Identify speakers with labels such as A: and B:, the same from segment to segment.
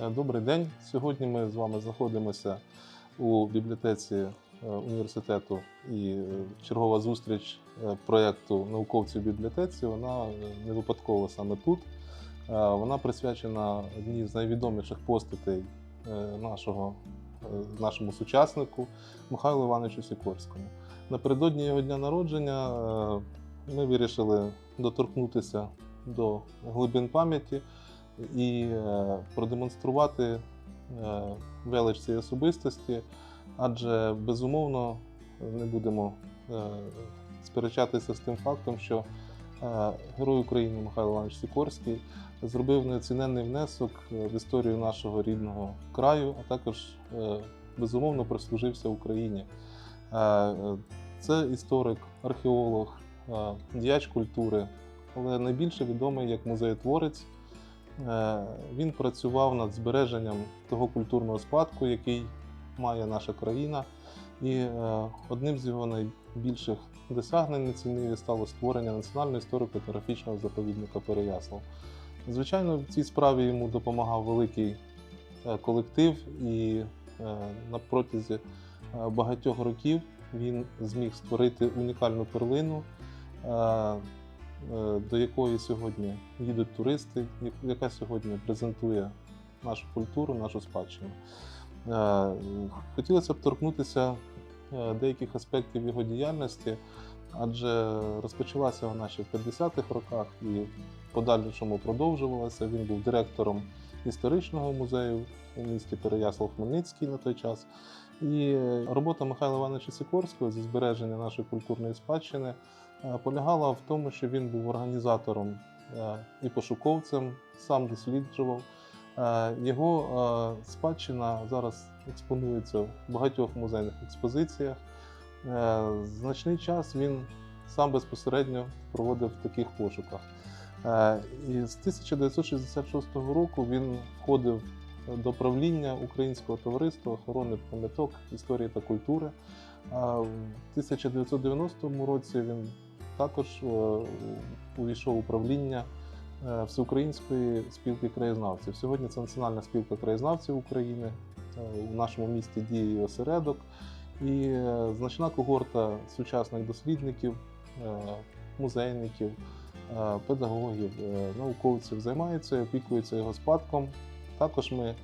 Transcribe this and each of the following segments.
A: Е, Добрий день. Сьогодні ми з вами знаходимося у бібліотеці е, університету і е, чергова зустріч проєкту науковці в бібліотеці. Вона не випадково саме тут. Вона присвячена одній з найвідоміших постатей нашого, нашому сучаснику Михайлу Івановичу Сікорському. Напередодні його дня народження ми вирішили доторкнутися до глибин пам'яті і е, продемонструвати е, велич цієї особистості, адже безумовно не будемо е, сперечатися з тим фактом, що герой України Михайло Іванович Сікорський зробив неоціненний внесок в історію нашого рідного краю, а також безумовно прислужився Україні. Це історик, археолог, діяч культури, але найбільше відомий як музеєтворець. Е, Він працював над збереженням того культурного спадку, який має наша країна. І е, одним з його найбільших досягнень нецінливі стало створення Національного історико-етнографічного заповідника Переяслав. Звичайно, в цій справі йому допомагав великий е, колектив, і на протязі багатьох років він зміг створити унікальну перлину. Е, до якої сьогодні їдуть туристи, яка сьогодні презентує нашу культуру, нашу спадщину. Е, Хотілося б торкнутися е, деяких аспектів його діяльності, адже розпочалася вона ще в 50-х роках і подальшому продовжувалася. Він був директором історичного музею у місті Переяслав-Хмельницький на той час. І робота Михайла Івановича Сікорського зі збереження нашої культурної спадщини полягала в тому, що він був організатором е, і пошуковцем, сам досліджував. Е, Його е, спадщина зараз експонується в багатьох музейних експозиціях. Е, Значний час він сам безпосередньо проводив в таких пошуках. Е, І з 1966 року він входив до правління Українського товариства охорони пам'яток історії та культури. В 1990 році він також е, увійшов у правління е, Всеукраїнської спілки краєзнавців. Сьогодні це Національна спілка краєзнавців України. Е, У нашому місті діє осередок. І е, значна когорта сучасних дослідників, е, музейників, е, педагогів, е, науковців займаються і опікуються його спадком. Також ми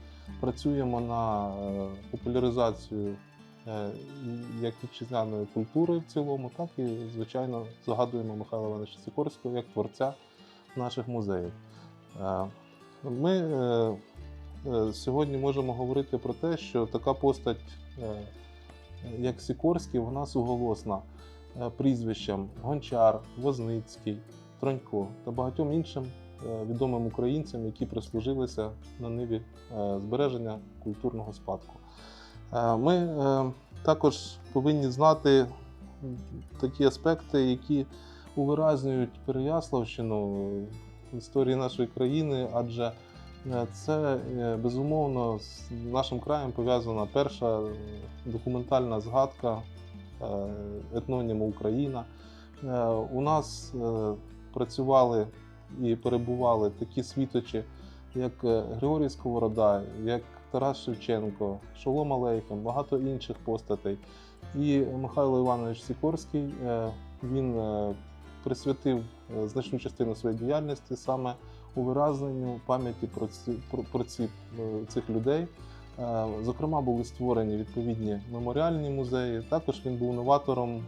A: працюємо на е, популяризацію е, як вітчизняної культури в цілому, так і, звичайно, згадуємо Михайла Івановича Сікорського як творця наших музеїв. Е, Ми е, е, сьогодні можемо говорити про те, що така постать, е, як Сікорський, вона суголосна е, прізвищам Гончар, Возницький, Тронько та багатьом іншим е, відомим українцям, які прислужилися на ниві е, збереження культурного спадку. Е, Ми е, також повинні знати такі аспекти, які увиразнюють Переяславщину в історії нашої країни, адже е, це е, безумовно з нашим краєм пов'язана перша е, документальна згадка е, етноніму Україна. Е, У нас е, працювали і перебували такі світочі, як е, Григорій Сковорода, як Тарас Шевченко, Шолом Алейхем, багато інших постатей. І Михайло Іванович Сікорський е, він е, присвятив е, значну частину своєї діяльності саме у виразненню пам'яті про ці, про, ці, цих людей. Зокрема, були створені відповідні меморіальні музеї. Також він був новатором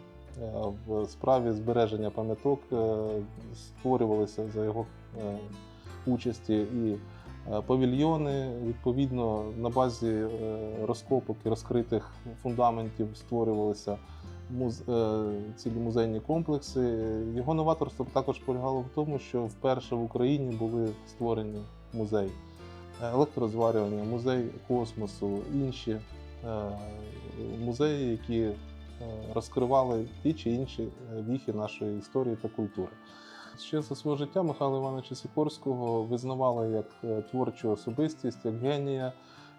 A: в справі збереження пам'яток, створювалися за його участі і павільйони. Відповідно, на базі е, розкопок і розкритих фундаментів створювалися е, цілі музейні комплекси. Його новаторство також полягало в тому, що вперше в Україні були створені музеї електрозварювання, музей космосу, інші е, музеї, які е, розкривали ті чи інші е, віхи нашої історії та культури. Ще за своє життя Михайла Івановича Сікорського визнавали як е, творчу особистість, як генія,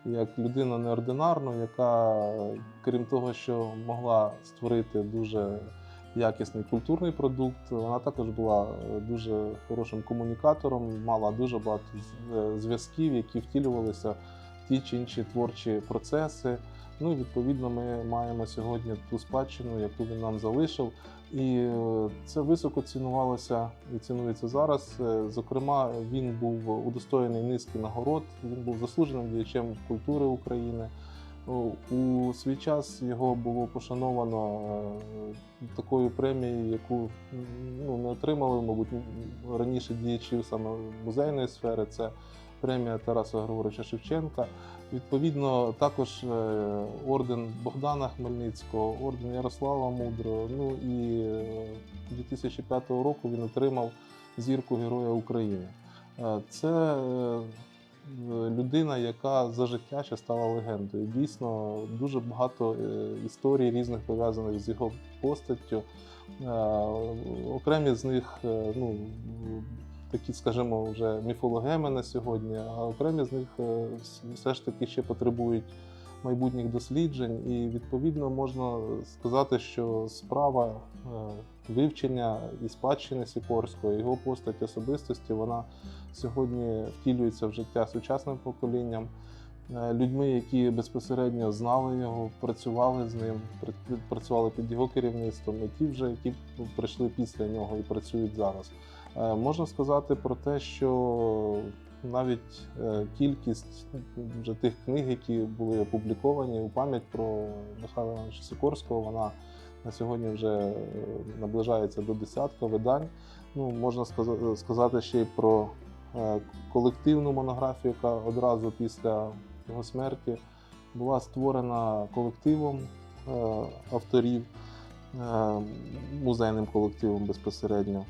A: як людину неординарну, яка, е, крім того, що могла створити дуже якісний культурний продукт, вона також була е, дуже хорошим комунікатором, мала дуже багато зв'язків, які втілювалися в ті чи інші творчі процеси. Ну і відповідно ми маємо сьогодні ту спадщину, яку він нам залишив. І е, це високо цінувалося і цінується зараз. Е, Зокрема, він був удостоєний низки нагород. Він був заслуженим діячем культури України. У свій час його було пошановано е, такою премією, яку ну, не отримали, мабуть, раніше діячів саме музейної сфери. Це премія Тараса Григоровича Шевченка. Відповідно, також е, орден Богдана Хмельницького, орден Ярослава Мудрого. Ну і е, 2005 року він отримав зірку Героя України. Е, Це е, людина, яка за життя ще стала легендою. Дійсно, дуже багато е, історій різних пов'язаних з його постаттю. Е, Окремі з них, е, ну, такі, скажімо, вже міфологеми на сьогодні, а окремі з них е, все ж таки ще потребують майбутніх досліджень. І відповідно можна сказати, що справа е, вивчення і спадщини Сікорського, його постать особистості, вона сьогодні втілюється в життя сучасним поколінням. е, Людьми, які безпосередньо знали його, працювали з ним, пр- працювали під його керівництвом, і ті вже, які прийшли після нього і працюють зараз. Е, Можна сказати про те, що навіть е, кількість вже тих книг, які були опубліковані у пам'ять про Михайла Івановича Сікорського, вона на сьогодні вже е, наближається до десятка видань. Ну, можна сказати ще й про колективну монографію, яка одразу після його смерті була створена колективом авторів, музейним колективом безпосередньо.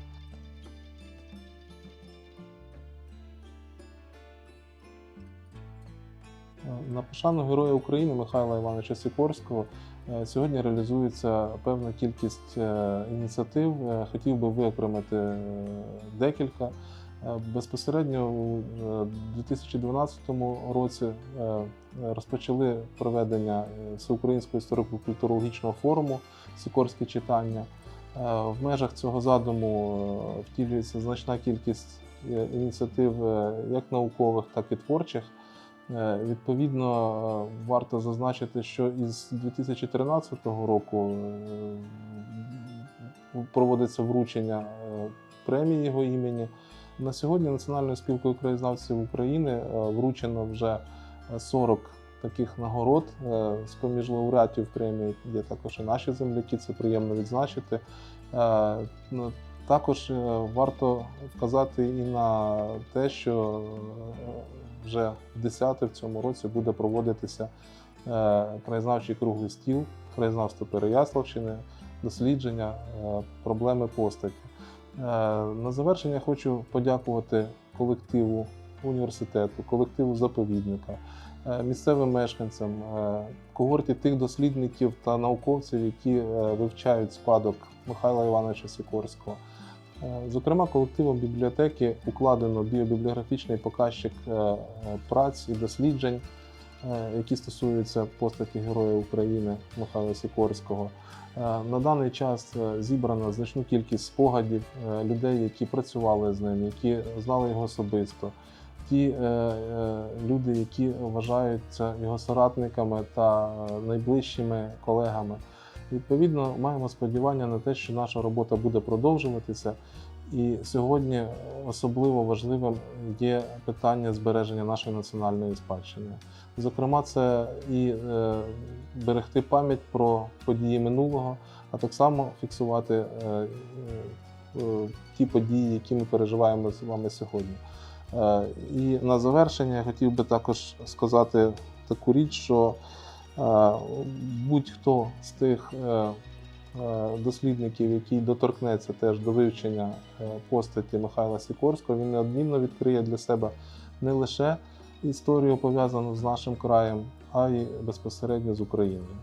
A: На пошану Героя України Михайла Івановича Сікорського е, сьогодні реалізується певна кількість е, ініціатив. Е, Хотів би виокремити декілька. Безпосередньо у е, 2012 році розпочали проведення всеукраїнського історико-культурологічного форуму Сікорське читання. В межах цього задуму втілюється значна кількість ініціатив як наукових, так і творчих. Е, Відповідно, е, варто зазначити, що із 2013 року е, проводиться вручення премії його імені. На сьогодні Національною спілкою краєзнавців України вручено вже е, 40 таких нагород. Е, З-поміж лауреатів премії є також і наші земляки, це приємно відзначити. Також е, варто вказати і на те, що е, вже в 10 в цьому році буде проводитися е, краєзнавчий круглий стіл, краєзнавство Переяславщини, дослідження проблеми постаті. На завершення хочу подякувати колективу університету, колективу заповідника, місцевим мешканцям, когорті тих дослідників та науковців, які вивчають спадок Михайла Івановича Сікорського. Е, Зокрема, колективом бібліотеки укладено біобібліографічний показчик е, е, праць і досліджень, які стосуються постаті Героя України Михайла Сікорського. На даний час зібрано значну кількість спогадів людей, які працювали з ним, які знали його особисто. Ті люди, які вважаються його соратниками та найближчими колегами. Відповідно, маємо сподівання на те, що наша робота буде продовжуватися. І сьогодні особливо важливим є питання збереження нашої національної спадщини. Зокрема, це і е, берегти пам'ять про події минулого, а так само фіксувати е, е, ті події, які ми переживаємо з вами сьогодні. І на завершення я хотів би також сказати таку річ, що будь-хто з тих е, е, дослідників, який доторкнеться теж до вивчення е, постаті Михайла Сікорського, він неодмінно відкриє для себе не лише історію пов'язану з нашим краєм, а й безпосередньо з Україною.